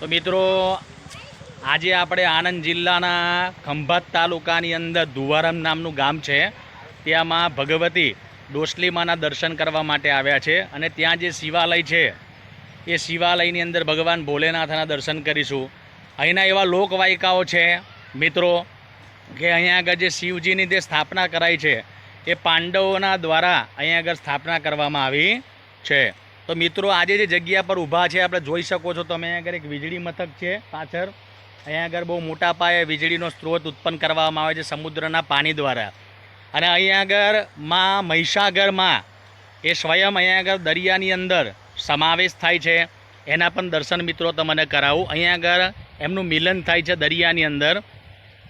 તો મિત્રો, આજે આપણે આણંદ જિલ્લાના ખંભાત તાલુકાની અંદર ધુવારમ નામનું ગામ છે. ત્યાંમાં ભગવતી ડોસલીમાના દર્શન કરવા માટે આવ્યા છે અને ત્યાં જે શિવાલય છે, એ શિવાલયની અંદર ભગવાન ભોલેનાથના દર્શન કરીશું. અહીંના એવા લોકવાયકાઓ છે, મિત્રો, કે અહીંયા આગળ જે શિવજીની જે સ્થાપના કરાઈ છે, એ પાંડવોના દ્વારા અહીંયા આગળ સ્થાપના કરવામાં આવી છે. તો મિત્રો, આજે જે જગ્યા પર ઊભા છે, આપણે જોઈ શકો છો તમે. અહીંયા આગળ એક વીજળી મથક છે, પાછળ. અહીંયા આગળ બહુ મોટા પાયે વીજળીનો સ્ત્રોત ઉત્પન્ન કરવામાં આવે છે, સમુદ્રના પાણી દ્વારા. અને અહીંયા આગળમાં મહિષાગરમાં એ સ્વયં અહીંયા આગળ દરિયાની અંદર સમાવેશ થાય છે. એના પણ દર્શન મિત્રો તમને કરાવું. અહીંયા આગળ એમનું મિલન થાય છે દરિયાની અંદર.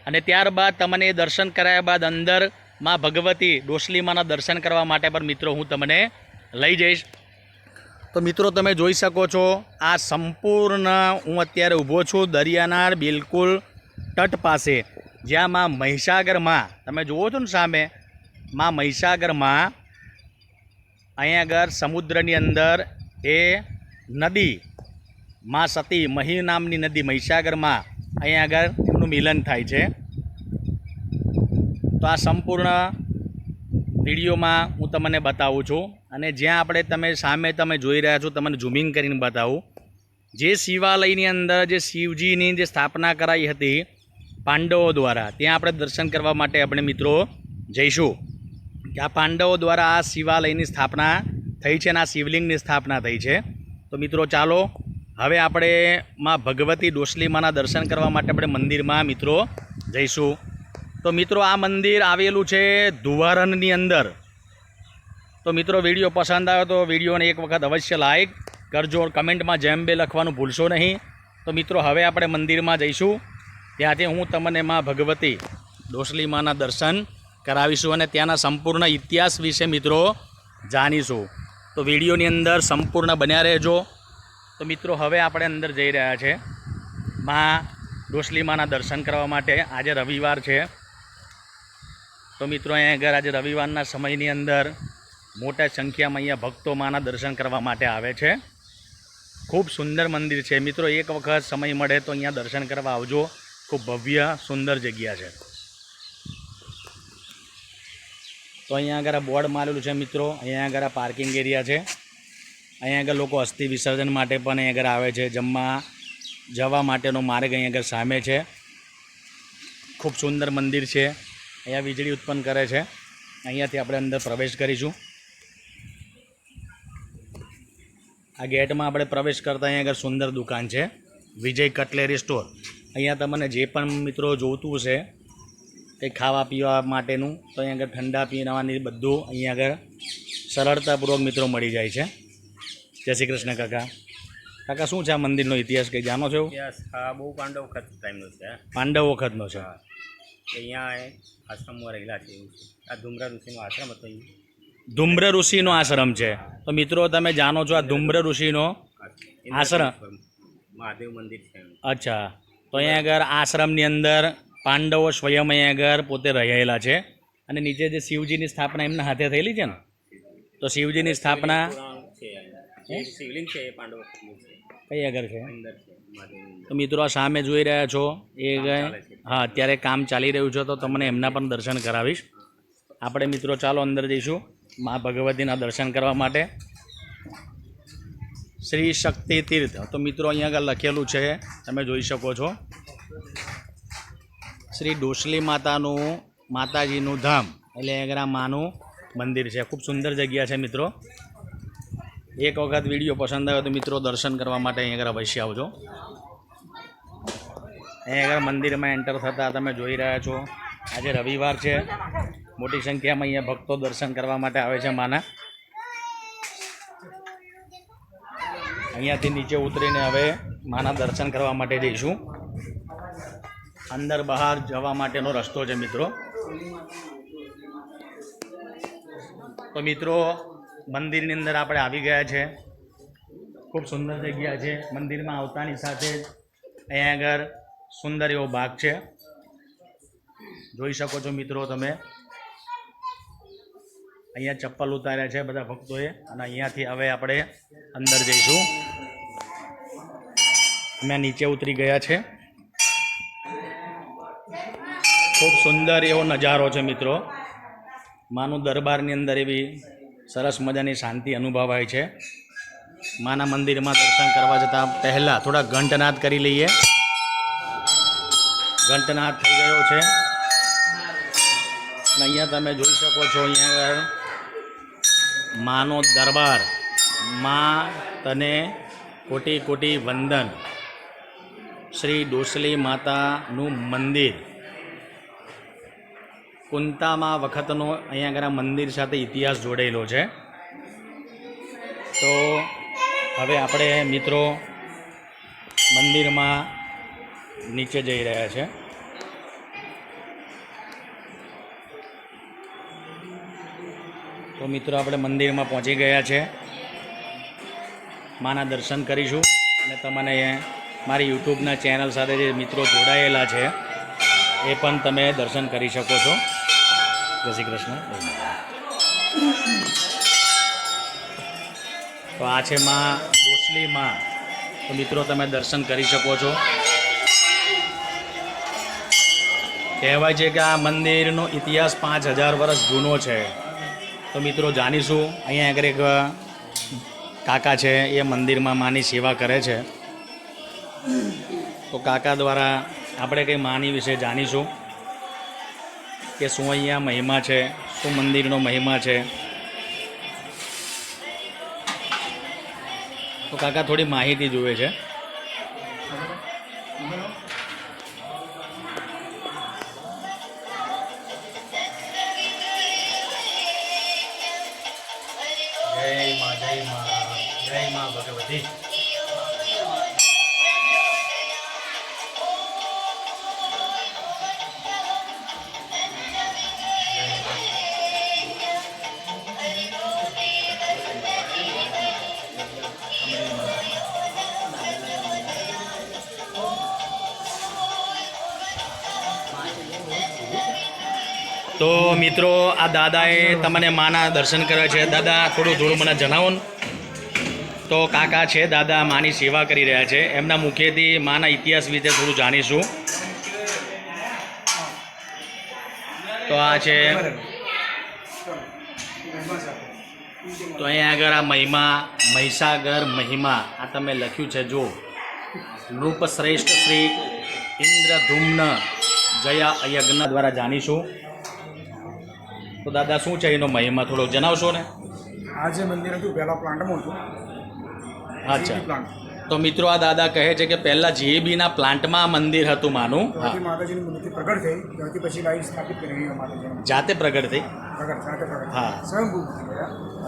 અને ત્યારબાદ તમને એ દર્શન કરાયા બાદ અંદરમાં ભગવતી ડોસલીમાના દર્શન કરવા માટે પણ મિત્રો હું તમને લઈ જઈશ. તો મિત્રો તમે જોઈ શકો છો, આ સંપૂર્ણ હું અત્યારે ઊભો છું દરિયાના બિલકુલ તટ પાસે, જ્યાં માં મહિષાગરમાં તમે જુઓ છો ને સામે, માં મહિષાગરમાં અહીંયા આગળ સમુદ્રની અંદર એ નદી, માં સતી મહી નામની નદી મહિષાગરમાં અહીંયા આગળ એમનું મિલન થાય છે. તો આ સંપૂર્ણ વિડીયોમાં હું તમને બતાવું છું. અને જ્યાં આપણે તમે સામે તમે જોઈ રહ્યા છો, તમને ઝૂમિંગ કરીને બતાવું. જે શિવાલયની અંદર જે શિવજીની જે સ્થાપના કરાઈ હતી પાંડવો દ્વારા, ત્યાં આપણે દર્શન કરવા માટે આપણે મિત્રો જઈશું. કે આ પાંડવો દ્વારા આ શિવાલયની સ્થાપના થઈ છે અને આ શિવલિંગની સ્થાપના થઈ છે. તો મિત્રો ચાલો, હવે આપણે માં ભગવતી ડોસલીમાના દર્શન કરવા માટે આપણે મંદિરમાં મિત્રો જઈશું. તો મિત્રો આ મંદિર આવેલું છે ધુવારનની અંદર. તો મિત્રો વીડિયો પસંદ આવ્યો તો વિડીયોને એક વખત અવશ્ય લાઈક કરજો, કમેન્ટમાં જેમ બે લખવાનું ભૂલશો નહીં. તો મિત્રો, હવે આપણે મંદિરમાં જઈશું. ત્યાંથી હું તમને માં ભગવતી ડોસલીમાના દર્શન કરાવીશું અને ત્યાંના સંપૂર્ણ ઇતિહાસ વિશે મિત્રો જાણીશું. તો વિડીયોની અંદર સંપૂર્ણ બન્યા રહેજો. તો મિત્રો, હવે આપણે અંદર જઈ રહ્યા છે માં ડોસલીમાના દર્શન કરવા માટે. આજે રવિવાર છે. તો મિત્રો, અહીંયા આગળ આજે રવિવારના સમયની અંદર મોટા સંખ્યામાં અહીંયા ભક્તો માના દર્શન કરવા માટે આવે છે. ખૂબ સુંદર મંદિર છે. મિત્રો, એક વખત સમય મળે તો અહીંયા દર્શન કરવા આવજો. ખૂબ ભવ્ય, સુંદર જગ્યા છે. તો અહીંયા આગળ બોર્ડ મારેલું છે મિત્રો. અહીંયા આગળ પાર્કિંગ એરિયા છે. અહીંયા આગળ લોકો અસ્થિ વિસર્જન માટે પણ અહીંયા આગળ આવે છે. જમવા, જવા માટેનો માર્ગ અહીંયા આગળ સામે છે. ખૂબ સુંદર મંદિર છે. અહીંયા વીજળી ઉત્પન્ન કરે છે. અહીંયાથી આપણે અંદર પ્રવેશ કરીશું. આ ગેટમાં આપણે પ્રવેશ કરતા અહીંયા આગળ સુંદર દુકાન છે વિજય કટલેરી સ્ટોર. અહીંયા તમને જે પણ મિત્રો જોઈતું છે કંઈ ખાવા પીવા માટેનું તો અહીંયા આગળ ઠંડા પીવાની બધું અહીંયા આગળ સરળતાપૂર્વક મિત્રો મળી જાય છે. જય શ્રી કૃષ્ણ કાકા. કાકા શું છે આ મંદિરનો ઇતિહાસ કંઈ જાણો છો? આ બહુ પાંડવ વખત ટાઈમનો છે પાંડવ વખતનો છે. અહીંયા આશ્રમમાં રહેલા છે આ ધુમરા ઋષિનો આશ્રમ હતો અહીં. ધુમ્ર ઋષિનો આશ્રમ છે. તો મિત્રો તમે જાણો છો આ ધુમ્ર ઋષિનો આશ્રમ? મહાદેવ મંદિર છે. અચ્છા. તો અહીંયા આગળ આશ્રમની અંદર પાંડવો સ્વયં અહીંયા આગળ પોતે રહેલા છે. અને નીચે જે શિવજીની સ્થાપના એમના હાથે થયેલી છે ને? તો શિવજીની સ્થાપના. શિવલિંગ છે. પાંડવ કઈ આગળ છે? તો મિત્રો આ સામે જોઈ રહ્યા છો એ હા અત્યારે કામ ચાલી રહ્યું છે તો તમને એમના પણ દર્શન કરાવીશ. આપણે મિત્રો ચાલો અંદર જઈશું. મા ભગવતીના દર્શન કરવા માટે. શ્રી શક્તિ તીર્થ. તો મિત્રો અહીંયા આગળ લખેલું છે, તમે જોઈ શકો છો. શ્રી ડોસલી માતાનું, માતાજીનું ધામ, એટલે આગળ માનું મંદિર છે. ખૂબ સુંદર જગ્યા છે મિત્રો. એક વખત વીડિયો પસંદ આવ્યો તો મિત્રો દર્શન કરવા માટે અહીંયા આગળ વસી આવજો. અહીંયા આગળ મંદિરમાં એન્ટર થતાં તમે જોઈ રહ્યા છો. આજે રવિવાર છે. મોટી સંખ્યામાં અહીંયા ભક્તો દર્શન કરવા માટે આવે છે માના. અહીંયાથી નીચે ઉતરીને હવે માના દર્શન કરવા માટે જઈશું. અંદર બહાર જવા માટેનો રસ્તો છે મિત્રો. તો મિત્રો, મંદિરની અંદર આપણે આવી ગયા છે. ખૂબ સુંદર જગ્યા છે. મંદિરમાં આવતાની સાથે જ અહીંયા આગળ સુંદર એવો ભાગ છે. જોઈ શકો છો મિત્રો તમે. અહીંયા ચપ્પલ ઉતાર્યા છે બધા ભક્તોએ. અને અહીંયાથી હવે આપણે અંદર જઈશું. અમે નીચે ઉતરી ગયા છે. ખૂબ સુંદર એવો નજારો છે મિત્રો. માનું દરબારની અંદર એવી સરસ મજાની શાંતિ અનુભવાય છે. માના મંદિરમાં દર્શન કરવા જતાં પહેલાં થોડા ઘંટનાદ કરી લઈએ. ઘંટનાદ થઈ ગયો છે. અને અહીંયા તમે જોઈ શકો છો, અહીંયા માનો દરબાર, મા તને કોટી કોટી વંદન. શ્રી ડોસલી માતાનું મંદિર. કુંતામાં વખતનો અહીંયા આગળ મંદિર સાથે ઇતિહાસ જોડેલો છે. તો હવે આપણે મિત્રો મંદિરમાં નીચે જઈ રહ્યા છે. તો મિત્રો, આપણે મંદિરમાં પહોંચી ગયા છે. માના દર્શન કરીશું. અને તમને મારી યુટ્યુબના ચેનલ સાથે જે મિત્રો જોડાયેલા છે, એ પણ તમે દર્શન કરી શકો છો. જય શ્રી કૃષ્ણ. તો આ છે માં ડોસલી માં. તો મિત્રો, તમે દર્શન કરી શકો છો. કહેવાય છે કે આ મંદિરનો ઇતિહાસ પાંચ હજાર વર્ષ જૂનો છે. તો મિત્રો જાણીશું, અહીંયા આગળ એક કાકા છે, એ મંદિરમાં માની સેવા કરે છે. તો કાકા દ્વારા આપણે કંઈ માની વિશે જાણીશું કે શું અહીંયા મહિમા છે, શું મંદિરનો મહિમા છે. તો કાકા થોડી માહિતી જોઈએ છે. જય માં જય માં ભગવતી. તો મિત્રો, આ દાદાએ તમને માના દર્શન કર્યા છે. દાદા, થોડું થોડું મને જણાવો તો કાકા છે, દાદા માની સેવા કરી રહ્યા છે. એમના મુખેથી માના ઇતિહાસ વિશે થોડું જાણીશું. તો આ છે. તો અહીંયા આગળ આ મહિમા, મહિસાગર મહિમા. આ તમે લખ્યું છે જો નૃપશ્રેષ્ઠ શ્રી ઇન્દ્રધુમ્ન જયા યજ્ઞ દ્વારા જાણીશું. તો દાદા શું છે? એનો મહિમા થોડો જણાવશો ને? આ જે મંદિર હતું પહેલાં પ્લાન્ટમાં હતું. અચ્છા. તો મિત્રો આ દાદા કહે છે કે પહેલા જીએબીના પ્લાન્ટમાં આ મંદિર હતું માનું. માતાજીની મૂર્તિ પ્રગટ થઈ ત્યાંથી પછી લાઈન સ્થાપિત કરી જાતે પ્રગટ થઈ? પ્રગટ હા. સ્વયંભૂ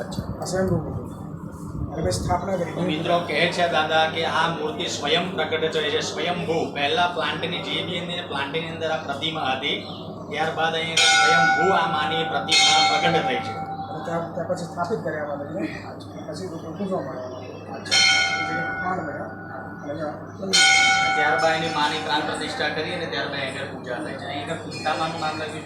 અચ્છા. સ્વયંભૂ સ્થાપના કરી. મિત્રો કહે છે દાદા કે આ મૂર્તિ સ્વયં પ્રગટ થઈ છે સ્વયંભૂ. પહેલા પ્લાન્ટની જે બી પ્લાન્ટની અંદર આ પ્રતિમા હતી. ત્યારબાદ અહીં સ્વયંભૂ આ માની પ્રતિમા પ્રગટ થઈ છે. ત્યાં ત્યાં પછી સ્થાપિત કર્યા માતાજીને પછી પૂજવા માંડ્યા. ત્યારબાદ એની માની પ્રાણ પ્રતિષ્ઠા કરી અને ત્યારબાદ આગળ પૂજા થાય છે. અહીં આગળ કુંતામાનું નામ લખ્યું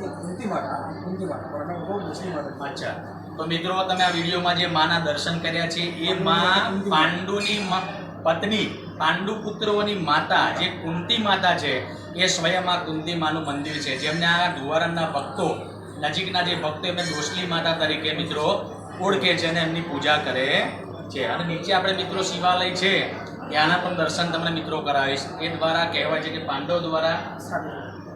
છે? કુંતી માતા કુંતી માતા બહુ મુસ્લિમ માતા અચ્છા. તો મિત્રો તમે આ વિડીયોમાં જે માના દર્શન કર્યા છે એ માં પાંડુની પત્ની પાંડુ પુત્રોની માતા, જે કુંતી માતા છે, એ સ્વયં આ કુંતી માનું મંદિર છે. જેમને આ ધુવારણના ભક્તો, નજીકના જે ભક્તો એમને દોસલી માતા તરીકે મિત્રો ઓળખે છે અને એમની પૂજા કરે છે. અને નીચે આપણે મિત્રો શિવાલય છે ત્યાંના પણ દર્શન તમને મિત્રો કરાવીશ. એ દ્વારા કહેવાય છે કે પાંડવ દ્વારા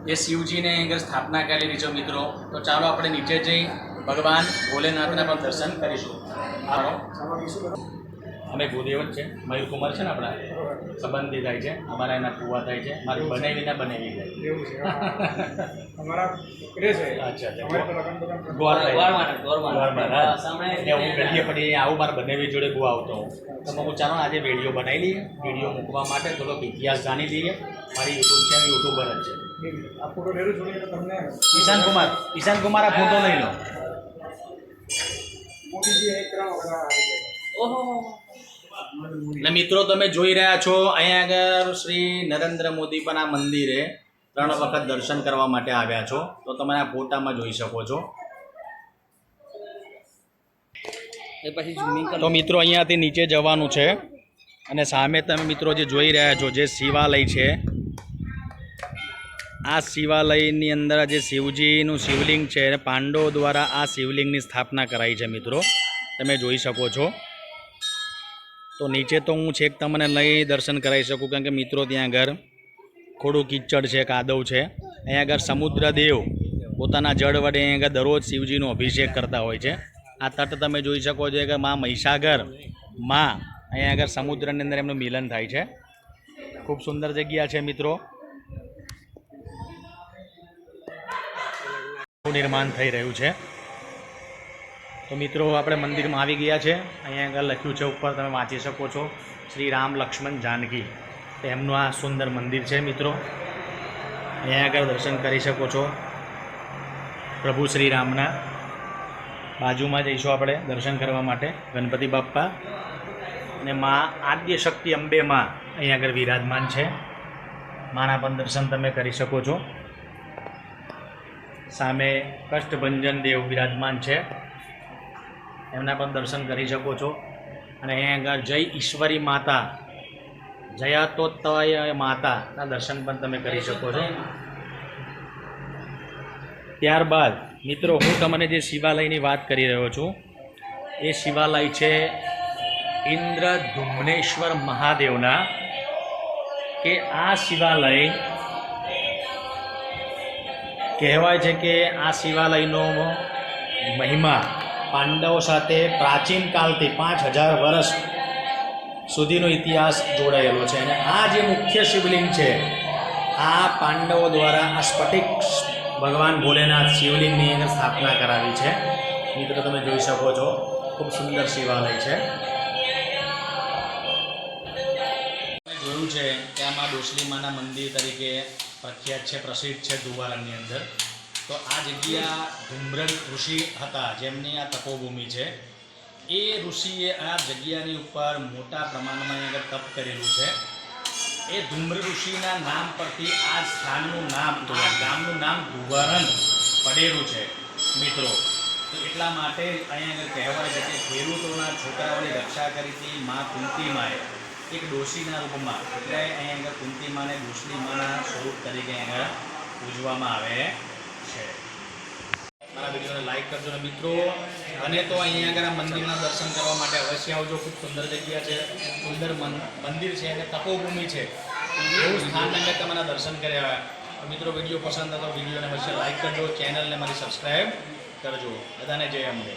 એ શિવજીને આગળ સ્થાપના કરેલી છે મિત્રો. તો ચાલો આપણે નીચે જઈ ભગવાન ભોલેનાથના પણ દર્શન કરીશું. અમે ભૂદેવ જ છે. મયુરકુમાર છે ને આપણા? સંબંધી થાય છે. અમારા એના ફુવા થાય છે. મારી બનાવીને બનાવી જાય એટલે હું ગલીએ આવું મારા બનાવી જોડે બહુ આવતો હું. તો હું ચાલો આજે વીડિયો બનાવી લઈએ. વીડિયો મૂકવા માટે થોડોક ઇતિહાસ જાણી લઈએ. મારી યુટ્યુબ છે યુટ્યુબર જ છે. ઈશાન કુમાર. ઈશાન કુમાર આ ફોટો લઈ લો. મોદીજી એક એટલે મિત્રો તમે જોઈ રહ્યા છો અહીંયા આગળ શ્રી નરેન્દ્ર મોદી પણ આ મંદિરે ત્રણ વખત દર્શન કરવા માટે આવ્યા છો. તો તમે આ ફોટામાં જોઈ શકો છો. એ પછી ઝૂમિંગ તો મિત્રો અહીંયાથી નીચે જવાનું છે. અને સામે તમે મિત્રો જે જોઈ રહ્યા છો જે શિવાલય છે આ શિવાલયની અંદર જે શિવજીનું શિવલિંગ છે પાંડવો દ્વારા આ શિવલિંગની સ્થાપના કરાઈ છે મિત્રો. તમે જોઈ શકો છો. તો નીચે તો હું છેક તમને નહીં દર્શન કરાવી શકું, કારણ કે મિત્રો ત્યાં આગળ થોડું કિચડ છે, કાદવ છે. અહીંયા આગળ સમુદ્રદેવ પોતાના જળ વડે અહીંયા આગળ દરરોજ શિવજીનો અભિષેક કરતા હોય છે. આ તટ તમે જોઈ શકો છો કે માં મહિસાગર, મા અહીંયા આગળ સમુદ્રની અંદર એમનું મિલન થાય છે. ખૂબ સુંદર જગ્યા છે, મિત્રો. નિર્માણ થઈ રહ્યું છે. તો મિત્રો, આપણે મંદિરમાં આવી ગયા છે. અહીંયા આગળ લખ્યું છે, ઉપર તમે વાંચી શકો છો, શ્રી રામ લક્ષ્મણ જાનકી. તો એમનું આ સુંદર મંદિર છે મિત્રો. અહીંયા આગળ દર્શન કરી શકો છો. પ્રભુ શ્રી રામના બાજુમાં જઈશું આપણે દર્શન કરવા માટે, ગણપતિ બાપ્પા. અને મા આદ્ય શક્તિ અંબે માં અહીંયા આગળ વિરાજમાન છે. માના પણ દર્શન તમે કરી શકો છો. સામે કષ્ટભંજન દેવ વિરાજમાન છે. એમના પણ દર્શન કરી શકો છો. અને અહીંયા આગળ જય ઈશ્વરી માતા જયાતોત્તય માતાના દર્શન પણ તમે કરી શકો છો. ત્યારબાદ, મિત્રો, હું તમને જે શિવાલયની વાત કરી રહ્યો છું, એ શિવાલય છે ઇન્દ્ર ધુમ્નેશ્વર મહાદેવના, કે આ શિવાલય કહેવાય છે કે આ શિવાલયનો મહિમા પાંડવો સાથે પ્રાચીન કાળથી પાંચ હજાર વર્ષ સુધીનો ઇતિહાસ જોડાયેલો છે. અને આ જે મુખ્ય શિવલિંગ છે, આ પાંડવો દ્વારા આ સ્ફટિક ભગવાન ભોલેનાથ શિવલિંગની અંદર સ્થાપના કરાવી છે. મિત્રો, તમે જોઈ શકો છો, ખૂબ સુંદર શિવાલય છે. જોયું છે કે આમાં ડોસલીમાના મંદિર તરીકે પ્રખ્યાત છે, પ્રસિદ્ધ છે દુવારાની અંદર. તો આ જગ્યા ધુમ્રન ઋષિ હતા, જેમની આ તપોભૂમિ છે. એ ઋષિએ આ જગ્યાની ઉપર મોટા પ્રમાણમાં આગળ તપ કરેલું છે. એ ધુમ્ર ઋષિના નામ પરથી આ સ્થાનનું નામ, આ ગામનું નામ ધુવારન પડેલું છે, મિત્રો. તો એટલા માટે અહીંયા આગળ કહેવાય છે કે ખેડૂતોના છોકરાઓની રક્ષા કરી હતી મા કુંતીમાએ, એક ડોશીના રૂપમાં. એટલે અહીંયા આગળ કુંતીમાને માને માના સ્વરૂપ તરીકે અહીંયા પૂજવામાં આવે. છે મારા વિડીયોને લાઈક કરજો ને મિત્રો. અને તો અહીંયા આગળ મંદિરના દર્શન કરવા માટે અવશ્ય આવજો. ખૂબ સુંદર જગ્યા છે. સુંદર મંદિર છે અને તપોભૂમિ છે. એવું સ્થાન અંગે તમારા દર્શન કર્યા મિત્રો, વીડિયો પસંદ હતો વિડીયોને અવશ્ય લાઈક કરજો. ચેનલને મારી સબસ્ક્રાઈબ કરજો. બધાને જય અંબે.